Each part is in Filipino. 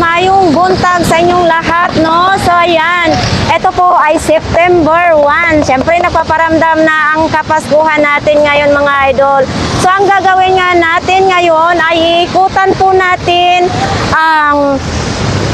mayong buntag sa inyong lahat, no? So, ayan. Ito po ay September 1. Siyempre, nagpaparamdam na ang kapaskuhan natin ngayon, mga idol. So, ang gagawin nga natin ngayon ay ikutan po natin ang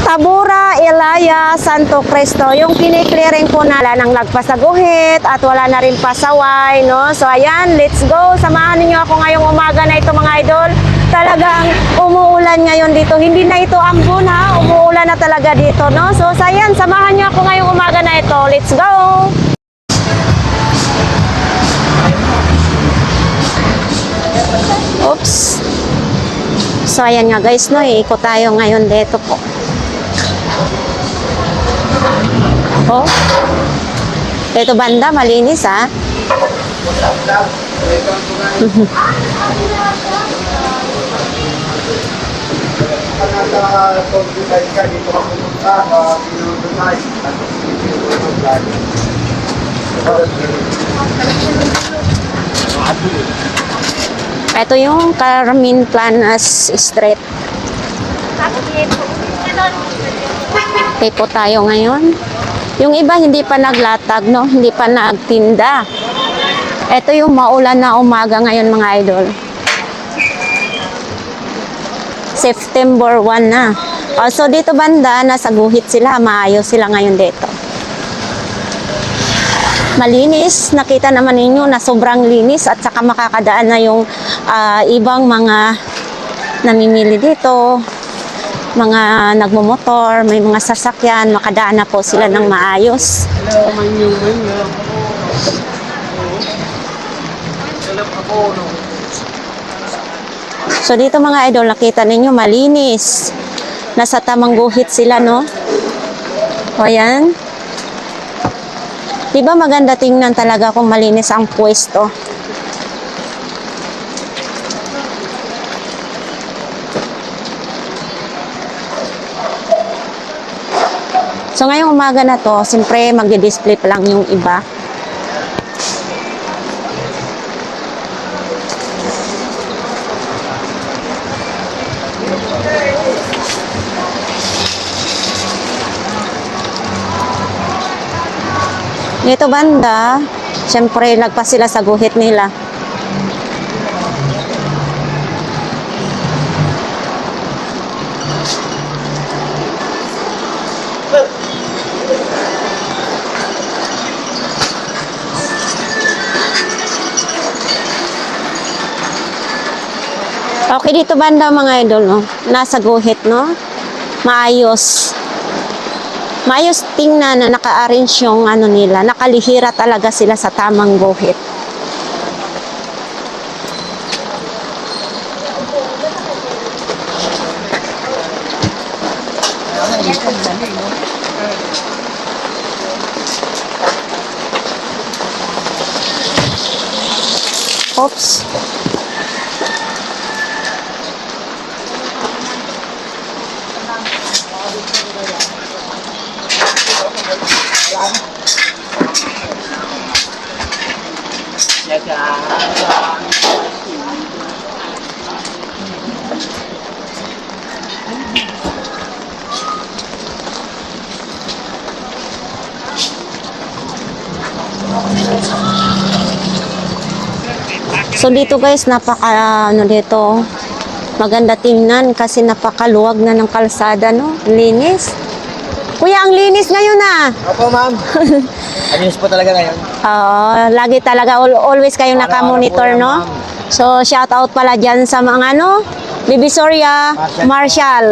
Tabura, Elaya, Santo Cristo. Yung kiniklearing po nala ng nagpasaguhit at wala na rin pasaway, no? So, ayan, let's go. Samahan niyo ako ngayong umaga na ito, mga idol. Talagang umuulan ngayon dito. Hindi na ito ambon, ha? Umuulan na talaga dito, no? So, so, ayan, samahan niyo ako ngayong umaga na ito. Let's go! Oops. So, ayan nga guys, no? Iikot tayo ngayon dito po. Oh. Ito banda, malinis ha. Ito yung Carmen Planas Street. Okay po tayo ngayon. Yung iba hindi pa naglatag, no? Hindi pa nagtinda. Ito yung maulan na umaga ngayon mga idol. September 1 na. Also dito banda, nasa guhit sila, maayos sila ngayon dito. Malinis, nakita naman ninyo na sobrang linis at saka makakadaan na yung ah, ibang mga namimili dito, mga nagmumotor, may mga sasakyan, makadaan na po sila ng maayos. So dito mga idol, nakita ninyo malinis. Nasa tamang guhit sila, no? O ayan. Di ba maganda tingnan talaga kung malinis ang pwesto? So ngayong umaga na to, siyempre magdi-display pa lang yung iba. Dito banda, siyempre lagpas sila sa guhit nila. Okay dito banda mga idol, no? Nasa guhit, no? Maayos. Maayos tingnan na naka-arrange yung ano nila. Nakalihira talaga sila sa tamang guhit. So dito guys, napaka ano dito, maganda tingnan kasi napakaluwag na ng kalsada, no? Linis. Kuya, ang linis ngayon ah. Opo, ma'am. Ayos po talaga ngayon. Oo, lagi talaga al- always kayong nakamonitor, po yan, no? So shout out pala dyan sa mga ano, Divisoria, Marshall. Marshall.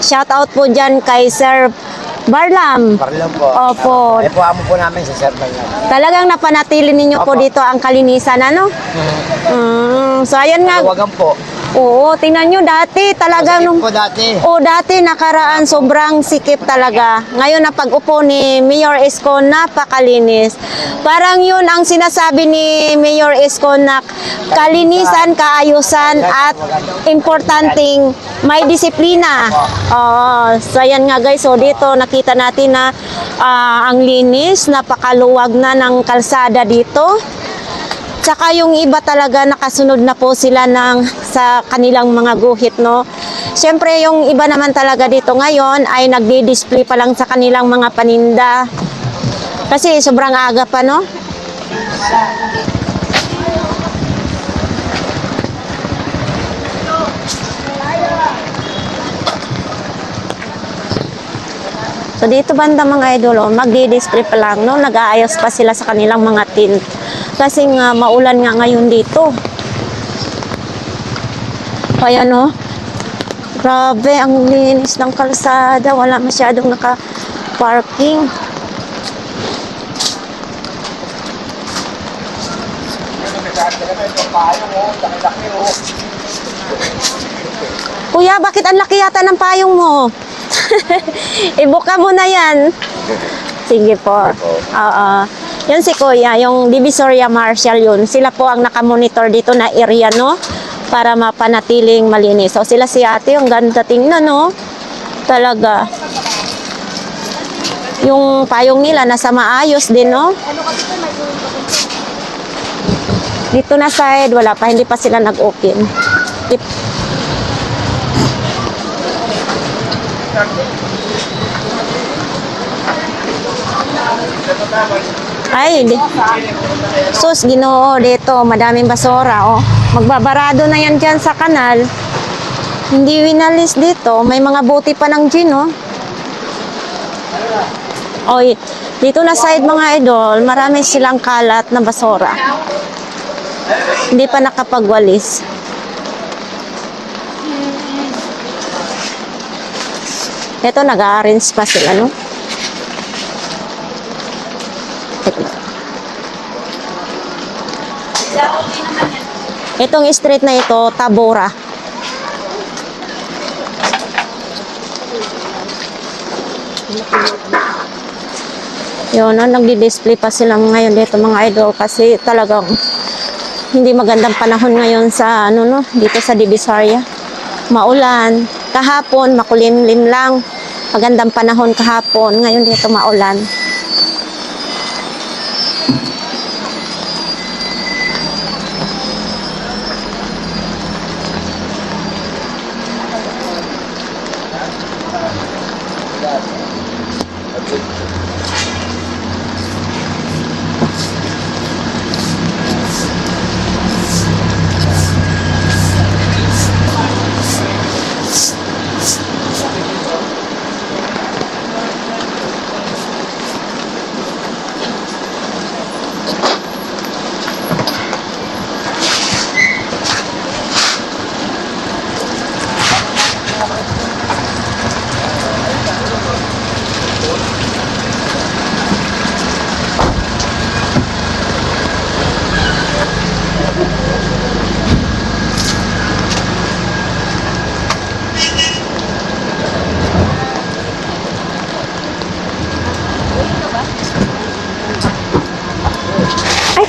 Shout out po dyan kay Sir Barlam. Parang po. Opo. Ay po, amo po namin sa server lang. Talagang napanatili ninyo po Opo. dito ang kalinisan, ano? Mm, so ayan nga, Tawagan po. Oo, tingnan nyo dati talaga nung po dati. O dati nakaraan sobrang sikip talaga. Ngayon na pag-upo ni Mayor Isko napakalinis. Parang yun ang sinasabi ni Mayor Isko na kalinisan, kaayusan at importanteng may disiplina. Oo, so yan nga guys, so dito nakita natin na ah, ang linis, napakaluwag na ng kalsada dito. Tsaka yung iba talaga nakasunod na po sila ng sa kanilang mga guhit, no? Siyempre, yung iba naman talaga dito ngayon ay nagdi-display pa lang sa kanilang mga paninda. Kasi sobrang aga pa, no? So dito banda mga idol, oh, magdi-display pa lang, no? Nag-aayos pa sila sa kanilang mga tint. Kasi nga maulan nga ngayon dito. Kaya no, grabe ang linis ng kalsada, wala masyadong naka-parking. Kuya, bakit ang laki yata ng payong mo? Ibuka mo na yan. Sige po. Oo. Yun si Kuya, yung Divisoria Marshall yun. Sila po ang nakamonitor dito na area, no? Para mapanatiling malinis. So sila si ate, yung ganda tingnan, no? Talaga. Yung payong nila nasa maayos din, no? Dito na side, wala pa, hindi pa sila nag-open. Ay, di. Sus, ginoo dito, madaming basura, oh. Magbabarado na yan dyan sa kanal. Hindi winalis dito. May mga buti pa ng gin, oh. Oy, dito na side mga idol, marami silang kalat na basura. Hindi pa nakapagwalis. Ito, nag-arrange pa sila, no? Ito. Itong street na ito, Tabora. Yun, no, nagdi-display pa sila ngayon dito mga idol kasi talagang hindi magandang panahon ngayon sa ano no, dito sa Divisoria. Maulan, kahapon makulimlim lang. Magandang panahon kahapon, ngayon dito maulan.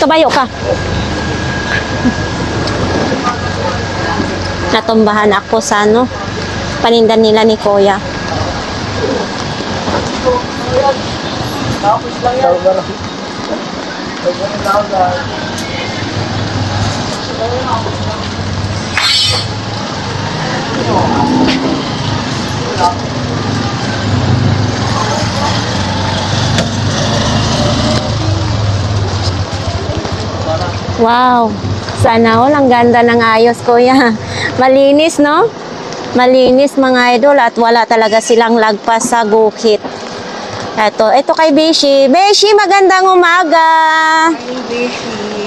Kabayo ka. Natumbahan ako sa ano, panindan nila ni Kuya. Tapos lang yan. Wow. Sana all, ang ganda ng ayos, Kuya. Malinis, no? Malinis mga idol at wala talaga silang lagpas sa gukit. Eto, ito kay Beshi. Beshi, magandang umaga.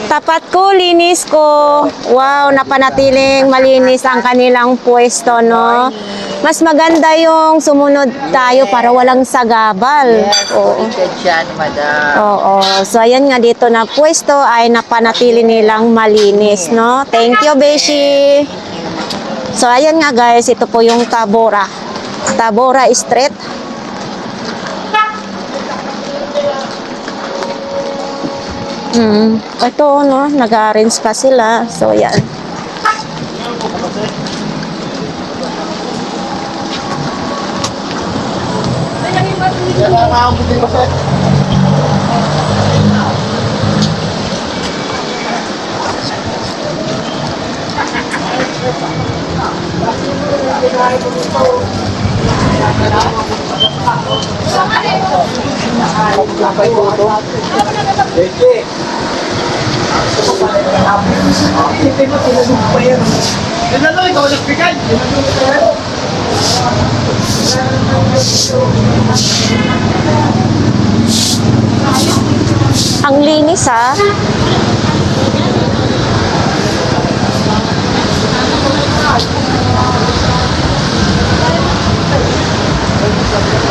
Tapat ko, linis ko. Wow, napanatiling malinis ang kanilang pwesto, no? Mas maganda yung sumunod tayo para walang sagabal. Oo. Attention, madam. Oo. So, ayan nga dito na pwesto ay napanatili nilang malinis, no? Thank you, Beshi. So, ayan nga guys, ito po yung Tabora. Tabora Street. Mm. Ito, no, nag-arrange pa sila. So, yan. Thank you. Ang linis ha. No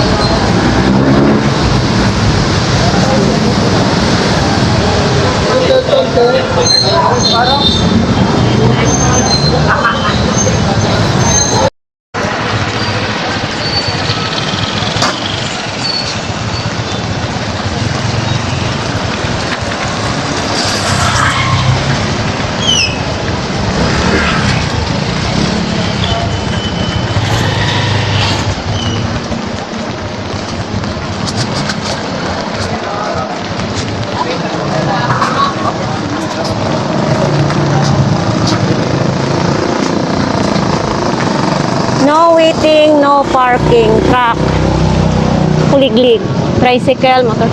parking. Truck. Kuliglig. Tricycle, motor.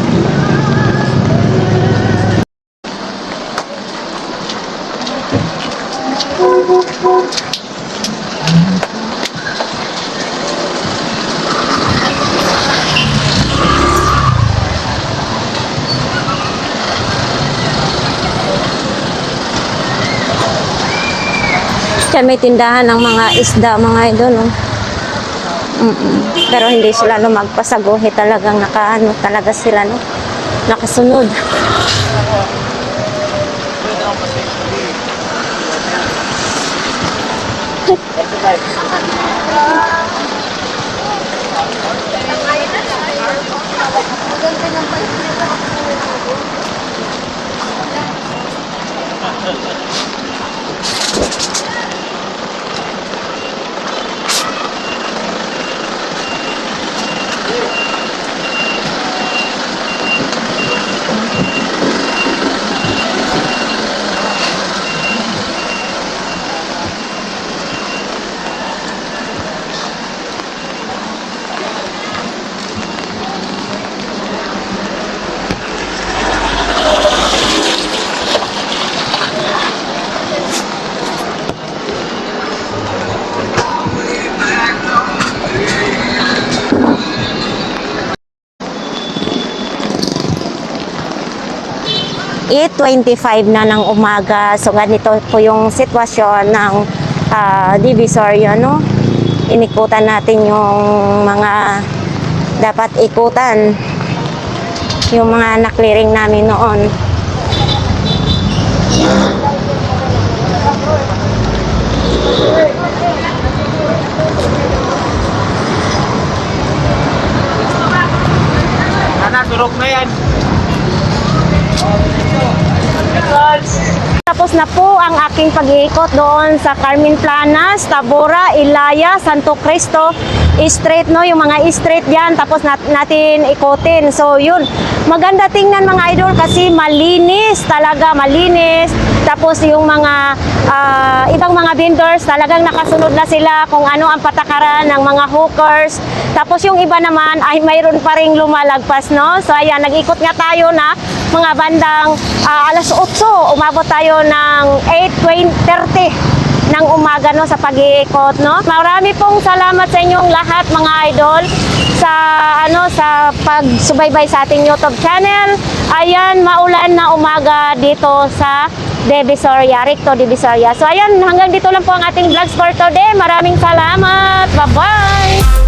Diyan may tindahan ng mga isda, mga idol. Oh. Pero hindi sila lumagpas sa guhi talagang nakaano talaga sila no. Nakasunod. E 8.25 na ng umaga. So, ganito po yung sitwasyon ng ah, Divisoria, no? Inikutan natin yung mga dapat ikutan. Yung mga na-clearing namin noon. Sana, turok na yan. regards Tapos na po ang aking pag-iikot doon sa Carmen Planas, Tabora, Ilaya, Santo Cristo, street no, yung mga street diyan tapos nat- natin ikutin. So yun, maganda tingnan mga idol kasi malinis talaga, malinis. Tapos yung mga ah, ibang mga vendors talagang nakasunod na sila kung ano ang patakaran ng mga hookers. Tapos yung iba naman ay mayroon pa ring lumalagpas no. So ayan, nag-ikot nga tayo na mga bandang ah, alas 8, umabot tayo ng 8.30 ng umaga no sa pag-iikot no. Marami pong salamat sa inyong lahat mga idol sa ano sa pagsubaybay sa ating YouTube channel. Ayan, maulan na umaga dito sa Divisoria, Recto Divisoria. So ayan, hanggang dito lang po ang ating vlogs for today. Maraming salamat. Bye-bye.